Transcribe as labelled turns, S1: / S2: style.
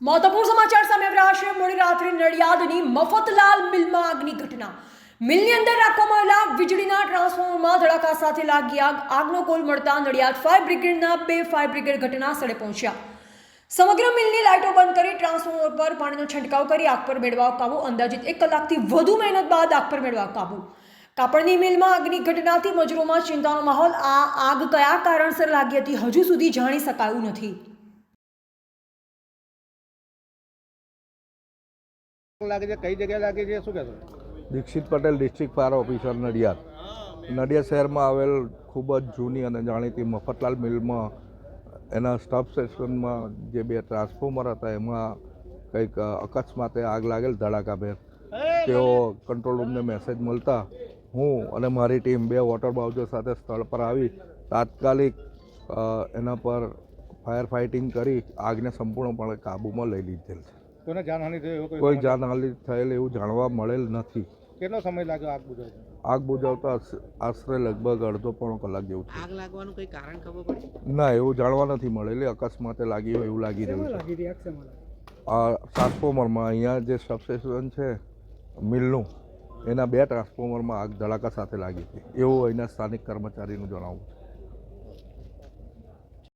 S1: મહત્વપૂર્ણ સમાચાર સામે આવ્યા છે. મોડી રાત્રે નડિયાદની મફતલાલ મિલમાં આગની ઘટના. મિલની અંદર રાખવામાં આવેલા વીજળીના ટ્રાન્સફોર્મરમાં ધડાકા સાથે લાગી આગ. આગનો કોલ મળતા નડિયાદ ફાયર બ્રિગેડના બે ફાયર બ્રિગેડ ઘટના સ્થળે પહોંચ્યા. સમગ્ર મિલની લાઇટો બંધ કરી ટ્રાન્સફોર્મર પર પાણીનો છંટકાવ કરી આગ પર મેળવા કાબુ. અંદાજિત એક કલાકથી વધુ મહેનત બાદ આગ પર મેળવા કાબુ. કાપડની મિલમાં આગની ઘટનાથી મજૂરોમાં ચિંતાનો માહોલ. આ આગ કયા કારણસર લાગી હતી હજુ સુધી જાણી શકાયું નથી.
S2: લાગે છે? કઈ જગ્યાએ લાગે છે? શું કહેશો?
S3: Dikshit Patel district fire officer Nadiad. Nadiad શહેરમાં આવેલ ખૂબ જ જૂની અને જાણીતી મફતલાલ મિલમાં એના સ્ટફ સ્ટેશનમાં જે બે ટ્રાન્સફોર્મર હતા એમાં કંઈક અકસ્માતે આગ લાગેલ ધડાકાભેર. તેઓ કંટ્રોલ રૂમને મેસેજ મળતા હું અને મારી ટીમ બે વોટર બાઉઝર સાથે સ્થળ પર આવી તાત્કાલિક એના પર ફાયર ફાઇટિંગ કરી આગને સંપૂર્ણપણે કાબૂમાં લઈ લીધેલ છે.
S2: કોને જાનહાનિ થઈ એવો
S3: કોઈ જાનહાનિ? થયેલ એવું જાણવા મળેલ નથી.
S2: કેટલો સમય લાગ્યો આગ બુઝાવતા?
S3: આગ બુઝાવતા આશરે લગભગ અડધો પોણો કલાક જેવું થયું.
S4: આગ લાગવાનું કોઈ કારણ ખબર પડી?
S3: ના એવું જાણવા નથી મળેલી. અકસ્માતે લાગી હોય એવું લાગી રહ્યું છે. આ ટ્રાન્સફોર્મરમાં અહીંયા જે સબસ્ટેશન છે મિલનું એના બે ટ્રાન્સફોર્મરમાં આગ ધડાકા સાથે લાગી હતી. એવું અહીંના સ્થાનિક કર્મચારીનું જણાવવું છે.